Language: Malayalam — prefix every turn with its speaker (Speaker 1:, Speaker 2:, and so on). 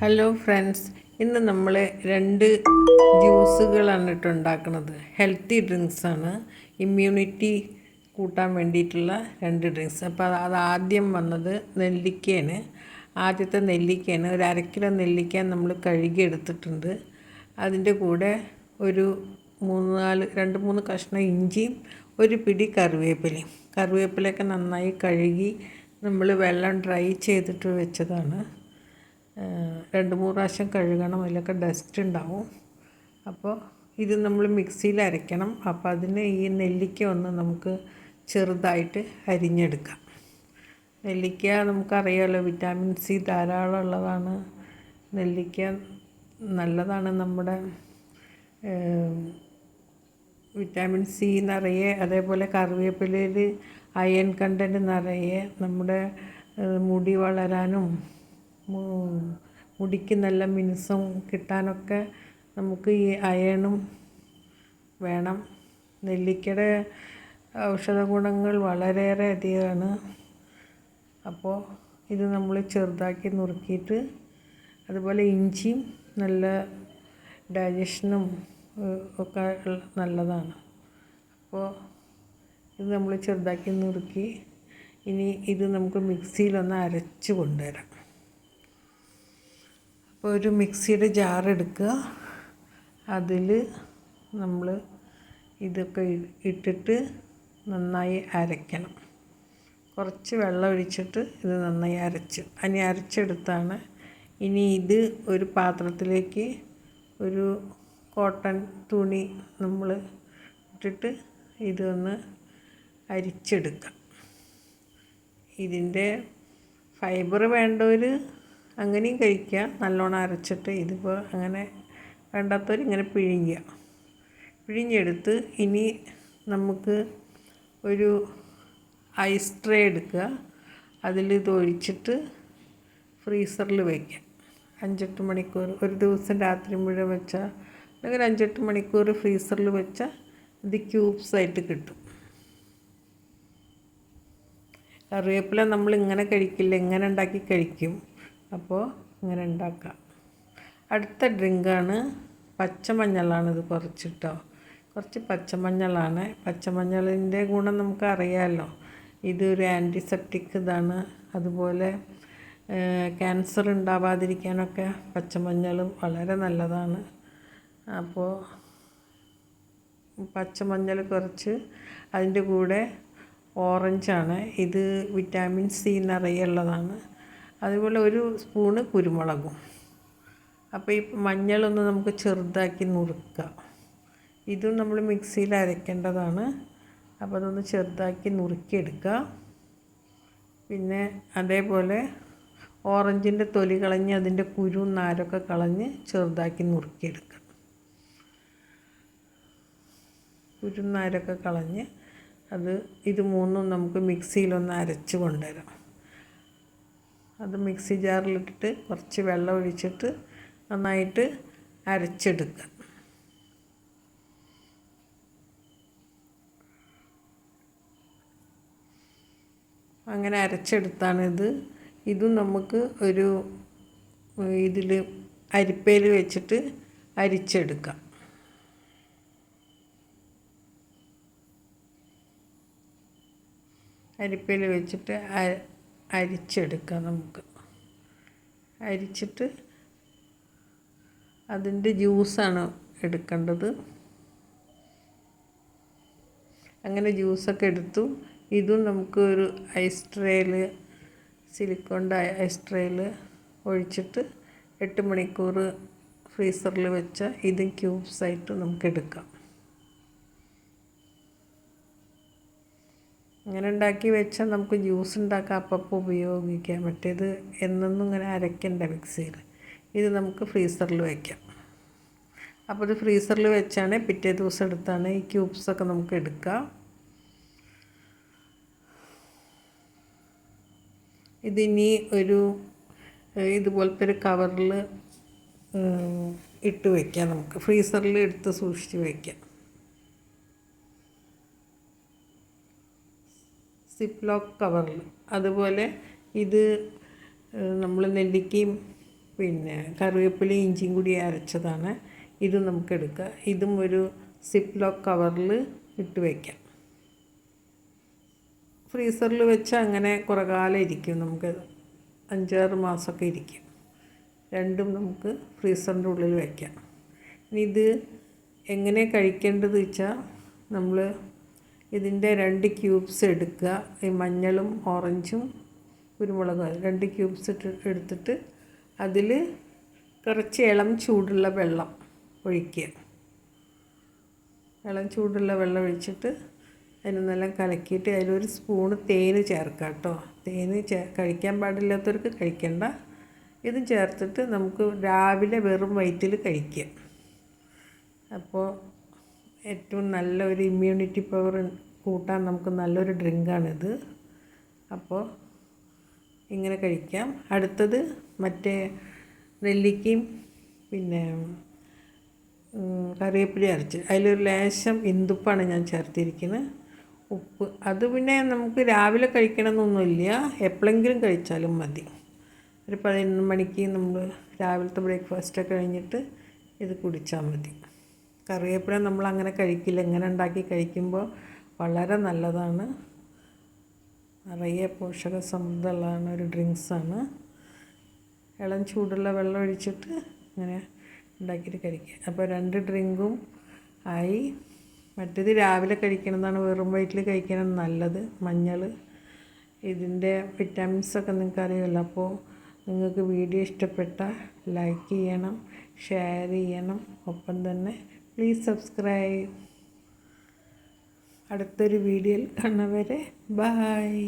Speaker 1: ഹലോ ഫ്രണ്ട്സ് ഇന്ന് നമ്മൾ രണ്ട് ജ്യൂസുകളാണ് ഇട്ട് ഉണ്ടാക്കുന്നത്. ഹെൽത്തി ഡ്രിങ്ക്സാണ് ഇമ്മ്യൂണിറ്റി കൂട്ടാൻ വേണ്ടിയിട്ടുള്ള രണ്ട് ഡ്രിങ്ക്സ് അപ്പോൾ അത് ആദ്യം വന്നത് നെല്ലിക്കയാണ്. ആദ്യത്തെ നെല്ലിക്കയാണ്. ഒരു അരക്കിലോ കിലോ നെല്ലിക്ക നമ്മൾ കഴുകി എടുത്തിട്ടുണ്ട് അതിന്റെ കൂടെ ഒരു മൂന്ന് നാല് രണ്ട് മൂന്ന് കഷ്ണം ഇഞ്ചിയും ഒരു പിടി കറിവേപ്പിലയും. കറിവേപ്പിലയൊക്കെ നന്നായി കഴുകി നമ്മൾ വെള്ളം ഡ്രൈ ചെയ്തിട്ട് വെച്ചതാണ്. രണ്ട് മൂന്ന് പ്രാവശ്യം കഴുകണം അതിലൊക്കെ ഡസ്റ്റ് ഉണ്ടാവും. അപ്പോൾ ഇത് നമ്മൾ മിക്സിയിൽ അരയ്ക്കണം. അപ്പോൾ അതിന് ഈ നെല്ലിക്ക ഒന്ന് നമുക്ക് ചെറുതായിട്ട് അരിഞ്ഞെടുക്കാം. നെല്ലിക്ക നമുക്കറിയാമല്ലോ വിറ്റാമിൻ സി ധാരാളം ഉള്ളതാണ് നെല്ലിക്ക നല്ലതാണ് നമ്മുടെ വിറ്റാമിൻ സി നിറയെ അതേപോലെ കറിവേപ്പിലയിൽ അയൺ കണ്ടന്റ് നിറയെ നമ്മുടെ മുടി വളരാനും മുടിക്ക് നല്ല മിനുസം കിട്ടാനൊക്കെ നമുക്ക് ഈ അയണും വേണം. നെല്ലിക്കയുടെ ഔഷധ ഗുണങ്ങൾ വളരെയേറെ അധികമാണ്. അപ്പോൾ ഇത് നമ്മൾ ചെറുതാക്കി നുറുക്കിയിട്ട് അതുപോലെ ഇഞ്ചിയും നല്ല ഡൈജഷനും ഒക്കെ നല്ലതാണ്. അപ്പോൾ ഇത് നമ്മൾ ചെറുതാക്കി നുറുക്കി ഇനി ഇത് നമുക്ക് മിക്സിയിലൊന്ന് അരച്ച് കൊണ്ടുവരാം. ഒരു മിക്സിയുടെ ജാർ എടുക്കുക. അതിൽ നമ്മൾ ഇതൊക്കെ ഇട്ടിട്ട് നന്നായി അരയ്ക്കണം. കുറച്ച് വെള്ളം ഒഴിച്ചിട്ട് ഇത് നന്നായി അരച്ച്. അനി അരച്ചെടുത്താണ്. ഇനി ഇത് ഒരു പാത്രത്തിലേക്ക് ഒരു കോട്ടൺ തുണി നമ്മൾ ഇട്ടിട്ട് ഇതൊന്ന് അരിച്ചെടുക്കാം. ഇതിന്റെ ഫൈബർ വേണ്ടവർ അങ്ങനെയും കഴിക്കുക. നല്ലോണം അരച്ചിട്ട് ഇതിപ്പോൾ അങ്ങനെ വേണ്ടാത്തവർ ഇങ്ങനെ പിഴിയുക. പിഴിഞ്ഞെടുത്ത് ഇനി നമുക്ക് ഒരു ഐസ് ട്രേ എടുക്കുക. അതിൽ ഇത് ഒഴിച്ചിട്ട് ഫ്രീസറിൽ വയ്ക്കുക അഞ്ചെട്ട് മണിക്കൂർ ഒരു ദിവസം രാത്രി മുഴുവൻ വെച്ചാൽ അല്ലെങ്കിൽ അഞ്ചെട്ട് മണിക്കൂർ ഫ്രീസറിൽ വെച്ചാൽ ഇത് ക്യൂബ്സ് ആയിട്ട് കിട്ടും. കറിവേപ്പില നമ്മൾ ഇങ്ങനെ കഴിക്കില്ല ഇങ്ങനെ ഉണ്ടാക്കി കഴിക്കും. അപ്പോൾ ഇങ്ങനെ ഉണ്ടാക്കാം അടുത്ത ഡ്രിങ്കാണ് പച്ചമഞ്ഞളാണ് ഇത് കുറച്ചിട്ടോ. കുറച്ച് പച്ചമഞ്ഞളാണ്. പച്ചമഞ്ഞളിന്റെ ഗുണം നമുക്ക് അറിയാമല്ലോ ഇതൊരു ആന്റിസെപ്റ്റിക് ഇതാണ്. അതുപോലെ ക്യാൻസർ ഉണ്ടാവാതിരിക്കാനൊക്കെ പച്ചമഞ്ഞൾ വളരെ നല്ലതാണ്. അപ്പോൾ പച്ചമഞ്ഞൾ കുറച്ച് അതിന്റെ കൂടെ ഓറഞ്ചാണ് ഇത് വിറ്റാമിൻ സി നിറയുള്ളതാണ് അതുപോലെ ഒരു സ്പൂണ് കുരുമുളകും. അപ്പോൾ ഈ മഞ്ഞളൊന്ന് നമുക്ക് ചെറുതാക്കി നുറുക്കാം. ഇതും നമ്മൾ മിക്സിയിൽ അരയ്ക്കേണ്ടതാണ് അപ്പോൾ അതൊന്ന് ചെറുതാക്കി നുറുക്കിയെടുക്കുക പിന്നെ അതേപോലെ ഓറഞ്ചിന്റെ തൊലി കളഞ്ഞ് അതിന്റെ കുരു നാരൊക്കെ കളഞ്ഞ് ചെറുതാക്കി നുറുക്കിയെടുക്കുക കുരു നാരൊക്കെ കളഞ്ഞ് അത് ഇത് മൂന്നും നമുക്ക് മിക്സിയിലൊന്ന് അരച്ച് കൊണ്ടുവരാം. അത് മിക്സി ജാറിലിട്ടിട്ട് കുറച്ച് വെള്ളം ഒഴിച്ചിട്ട് നന്നായിട്ട് അരച്ചെടുക്കുക. അങ്ങനെ അരച്ചെടുത്താണ് ഇത്. ഇതും നമുക്ക് ഒരു ഇതിൽ അരിപ്പയിൽ വെച്ചിട്ട് അരിച്ചെടുക്കാം. അരിപ്പയിൽ വെച്ചിട്ട് അരിച്ചെടുക്കാം നമുക്ക്. അരിച്ചിട്ട് അതിന്റെ ജ്യൂസാണ് എടുക്കേണ്ടത്. അങ്ങനെ ജ്യൂസൊക്കെ എടുത്തു. ഇതും നമുക്ക് ഒരു ഐസ് ട്രേയിൽ സിലിക്കോണിന്റെ ഐസ് ട്രേയിൽ ഒഴിച്ചിട്ട് എട്ട് മണിക്കൂർ ഫ്രീസറിൽ വെച്ച ഇതും ക്യൂബ്സായിട്ട് നമുക്ക് എടുക്കാം. ഇങ്ങനെ ഉണ്ടാക്കി വെച്ചാൽ നമുക്ക് ജ്യൂസ് ഉണ്ടാക്കാം അപ്പപ്പോൾ ഉപയോഗിക്കാം. മറ്റേത് എന്നൊന്നും ഇങ്ങനെ അരയ്ക്കണ്ട മിക്സിയിൽ ഇത് നമുക്ക് ഫ്രീസറിൽ വയ്ക്കാം അപ്പോൾ ഇത് ഫ്രീസറിൽ വെച്ചാണ് പിറ്റേ ദിവസം എടുത്താണ് ഈ ക്യൂബ്സൊക്കെ നമുക്ക് എടുക്കാം. ഇതിനി ഒരു ഇതുപോലത്തെ ഒരു കവറിൽ ഇട്ട് വയ്ക്കാം നമുക്ക്. ഫ്രീസറിൽ എടുത്ത് സൂക്ഷിച്ച് വയ്ക്കാം സിപ്പ് ലോക്ക് കവറിൽ അതുപോലെ ഇത് നമ്മൾ നെല്ലിക്കയും പിന്നെ കറിവേപ്പിലയും ഇഞ്ചിയും കൂടി അരച്ചതാണ്. ഇത് നമുക്ക് ഇതും ഒരു സിപ്പ് ലോക്ക് കവറിൽ ഇട്ട് വയ്ക്കാം ഫ്രീസറിൽ വെച്ച് അങ്ങനെ കുറേ കാലം ഇരിക്കും. നമുക്ക് അഞ്ചാറ് മാസമൊക്കെ ഇരിക്കും. രണ്ടും നമുക്ക് ഫ്രീസറിന്റെ ഉള്ളിൽ വയ്ക്കാം ഇനി ഇത് എങ്ങനെ കഴിക്കേണ്ടത് വെച്ചാൽ നമ്മൾ ഇതിന്റെ രണ്ട് ക്യൂബ്സ് എടുക്കുക. ഈ മഞ്ഞളും ഓറഞ്ചും കുരുമുളകും രണ്ട് ക്യൂബ്സ് ഇട്ട് എടുത്തിട്ട് അതിൽ കുറച്ച് ഇളം ചൂടുള്ള വെള്ളം ഒഴിക്കുക. ഇളം ചൂടുള്ള വെള്ളം ഒഴിച്ചിട്ട് അതിനെ നല്ല കലക്കിയിട്ട് അതിലൊരു സ്പൂണ് തേന് ചേർക്കുക കേട്ടോ. തേന് ചേ കഴിക്കാൻ പാടില്ലാത്തവർക്ക് കഴിക്കണ്ട. ഇതും ചേർത്തിട്ട് നമുക്ക് രാവിലെ വെറും വയറ്റിൽ കഴിക്കാം അപ്പോൾ ഏറ്റവും നല്ലൊരു ഇമ്മ്യൂണിറ്റി പവർ കൂട്ടാൻ നമുക്ക് നല്ലൊരു ഡ്രിങ്കാണിത് അപ്പോൾ ഇങ്ങനെ കഴിക്കാം. അടുത്തത് മറ്റേ നെല്ലിക്കയും പിന്നെ കറിവേപ്പില അരച്ച്. അതിലൊരു ലേശം ഇന്ദുപ്പാണ് ഞാൻ ചേർത്തിരിക്കുന്നത് ഉപ്പ്. അത് പിന്നെ നമുക്ക് രാവിലെ കഴിക്കണമെന്നൊന്നുമില്ല എപ്പോഴെങ്കിലും കഴിച്ചാലും മതി. ഒരു പതിനൊന്ന് മണിക്ക് നമ്മൾ രാവിലത്തെ ബ്രേക്ക്ഫാസ്റ്റൊക്കെ കഴിഞ്ഞിട്ട് ഇത് കുടിച്ചാൽ മതി. കറിവേപ്പില നമ്മൾ അങ്ങനെ കഴിക്കില്ല. ഇങ്ങനെ ഉണ്ടാക്കി കഴിക്കുമ്പോൾ വളരെ നല്ലതാണ്. നിറയെ പോഷക സമൃദ്ധമുള്ളതാണ് ഒരു ഡ്രിങ്ക്സാണ്. ഇളം ചൂടുള്ള വെള്ളം ഒഴിച്ചിട്ട് ഇങ്ങനെ ഉണ്ടാക്കിയിട്ട് കഴിക്കുക. അപ്പോൾ രണ്ട് ഡ്രിങ്കും ആയി. മറ്റേത് രാവിലെ കഴിക്കണതാണ്. വെറും വയറ്റിൽ കഴിക്കണം നല്ലത്. മഞ്ഞൾ ഇതിന്റെ വിറ്റാമിൻസൊക്കെ നിങ്ങൾക്ക് അറിയുമല്ലോ അപ്പോൾ നിങ്ങൾക്ക് വീഡിയോ ഇഷ്ടപ്പെട്ടാൽ ലൈക്ക് ചെയ്യണം ഷെയർ ചെയ്യണം. ഒപ്പം തന്നെ പ്ലീസ് സബ്സ്ക്രൈബ് അടുത്തൊരു വീഡിയോയിൽ കാണുന്നവരെ ബായ്